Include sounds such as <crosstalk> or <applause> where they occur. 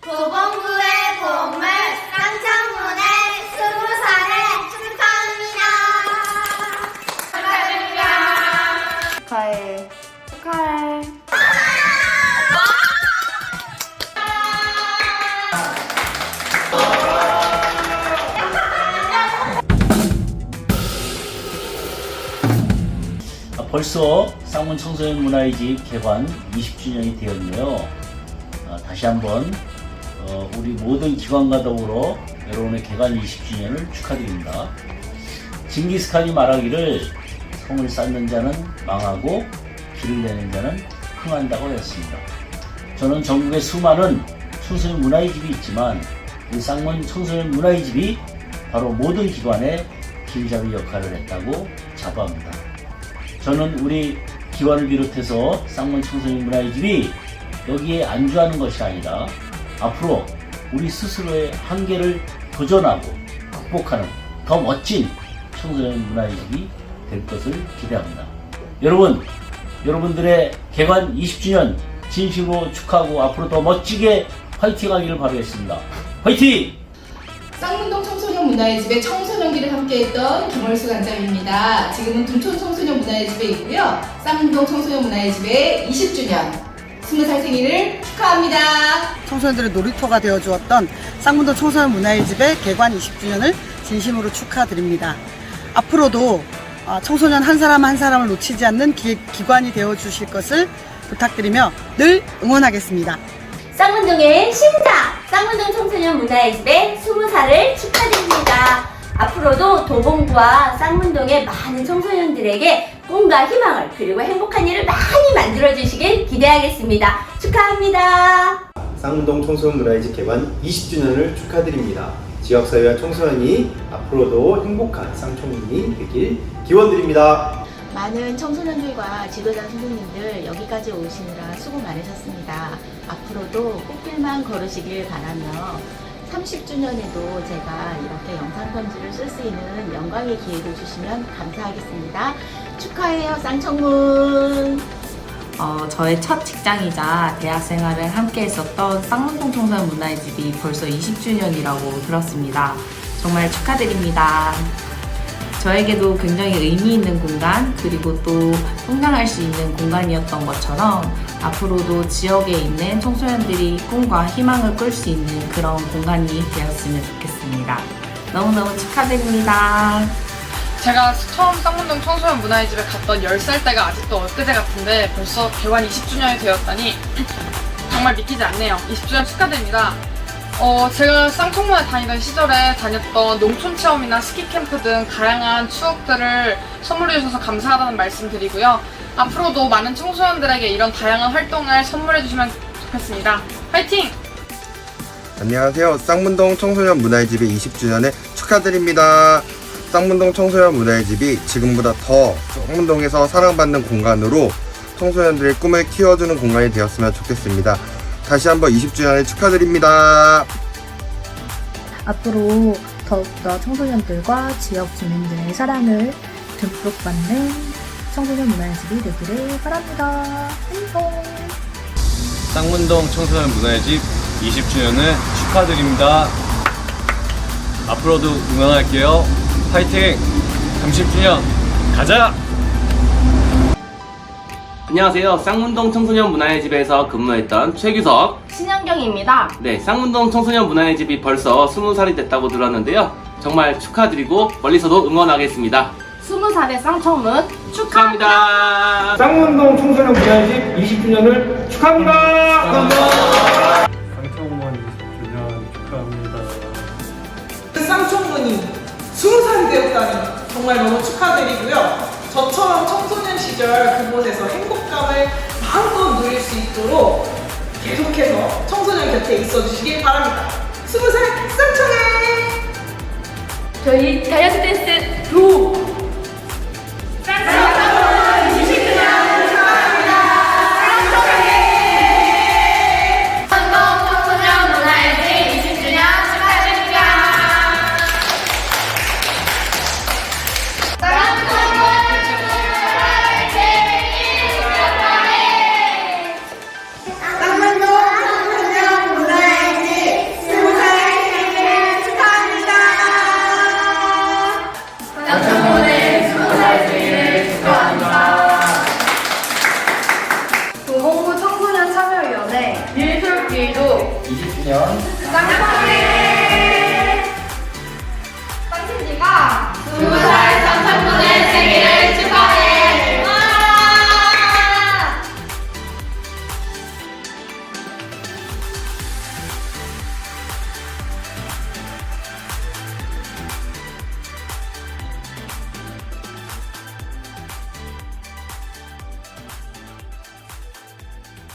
도봉구의 보물 쌍창문의 스무 살을 축하합니다. 축하해. 축하해. 아, 벌써 쌍문 청소년 문화의 집 개관 20주년이 되었네요. 아, 다시 한번 어, 우리 모든 기관과 더불어 여러분의 개관 20주년을 축하드립니다. 징기스칸이 말하기를 성을 쌓는 자는 망하고 길을 내는 자는 흥한다고 했습니다. 저는 전국에 수많은 청소년 문화의 집이 있지만 이 쌍문 청소년 문화의 집이 바로 모든 기관의 길잡이 역할을 했다고 자부합니다. 저는 우리 기관을 비롯해서 쌍문 청소년 문화의 집이 여기에 안주하는 것이 아니라 앞으로 우리 스스로의 한계를 도전하고 극복하는 더 멋진 청소년 문화의 집이 될 것을 기대합니다. 여러분, 여러분들의 개관 20주년 진심으로 축하하고 앞으로 더 멋지게 화이팅 하기를 바라겠습니다. 화이팅! 쌍문동 청소년 문화의 집의 청소년기를 함께했던 김월수 관장입니다. 지금은 둔촌 청소년 문화의 집에 있고요. 쌍문동 청소년 문화의 집의 20주년 20살 생일을 축하합니다. 청소년들의 놀이터가 되어 주었던 쌍문도 청소년 문화의 집의 개관 20주년을 진심으로 축하드립니다. 앞으로도 아, 청소년 한 사람 한 사람을 놓치지 않는 기, 기관이 되어 주실 것을 부탁드리며 늘 응원하겠습니다. 쌍문동의 심장! 쌍문동 청소년 문화의 집의 20살을 축하드립니다. 앞으로도 도봉구와 쌍문동의 많은 청소년들에게 꿈과 희망을 그리고 행복한 일을 많이 만들어 주시길 기대하겠습니다. 축하합니다. 쌍문동 청소년 문화의 집 개관 20주년을 축하드립니다. 지역사회와 청소년이 앞으로도 행복한 쌍청년이 되길 기원드립니다. 많은 청소년들과 지도자 선생님들 여기까지 오시느라 수고 많으셨습니다. 앞으로도 꽃길만 걸으시길 바라며 30주년에도 제가 이렇게 영상 편지를 쓸 수 있는 영광의 기회를 주시면 감사하겠습니다. 축하해요, 쌍청문! 어, 저의 첫 직장이자 대학 생활을 함께 했었던 쌍문동 청소년 문화의 집이 벌써 20주년이라고 들었습니다. 정말 축하드립니다. 저에게도 굉장히 의미 있는 공간, 그리고 또 성장할 수 있는 공간이었던 것처럼 앞으로도 지역에 있는 청소년들이 꿈과 희망을 끌수 있는 그런 공간이 되었으면 좋겠습니다. 너무너무 축하드립니다. 제가 처음 쌍문동 청소년 문화의 집에 갔던 10살 때가 아직도 엊그제 같은데 벌써 개관 20주년이 되었다니 <clears throat> 정말 믿기지 않네요. 20주년 축하드립니다. 어, 제가 쌍청문회 다니던 시절에 다녔던 농촌 체험이나 스키 캠프 등 다양한 추억들을 선물해 주셔서 감사하다는 말씀 드리고요. 앞으로도 많은 청소년들에게 이런 다양한 활동을 선물해 주시면 좋겠습니다. 화이팅! 안녕하세요. 쌍문동 청소년 문화의 집의 20주년을 축하드립니다. 쌍문동 청소년 문화의 집이 지금보다 더 쌍문동에서 사랑받는 공간으로 청소년들의 꿈을 키워주는 공간이 되었으면 좋겠습니다. 다시 한번 20주년을 축하드립니다. 앞으로 더욱더 청소년들과 지역 주민들의 사랑을 듬뿍 받는 청소년 문화예술이 되기를 바랍니다. 행복! 쌍문동 청소년 문화의 집 20주년을 축하드립니다. 앞으로도 응원할게요. 파이팅! 30주년 가자! 안녕하세요. 쌍문동 청소년 문화의 집에서 근무했던 최규석. 신현경입니다. 네, 쌍문동 청소년 문화의 집이 벌써 20살이 됐다고 들었는데요. 정말 축하드리고 멀리서도 응원하겠습니다. 20살의 쌍청문 축하합니다. 쌍문동 청소년 문화의 집 20주년을 축하합니다. 쌍청문 20주년 축하합니다. 쌍청문이 20살이 되었다니 정말 너무 축하드리고요. 저처럼 청소년 시절 그곳에서 행복감을 마음껏 누릴 수 있도록 계속해서 청소년 곁에 있어 주시길 바랍니다. 20살 쌍청해! 저희 다이어트 댄스 도! 20주년 쌍둥이 빵순이가 두살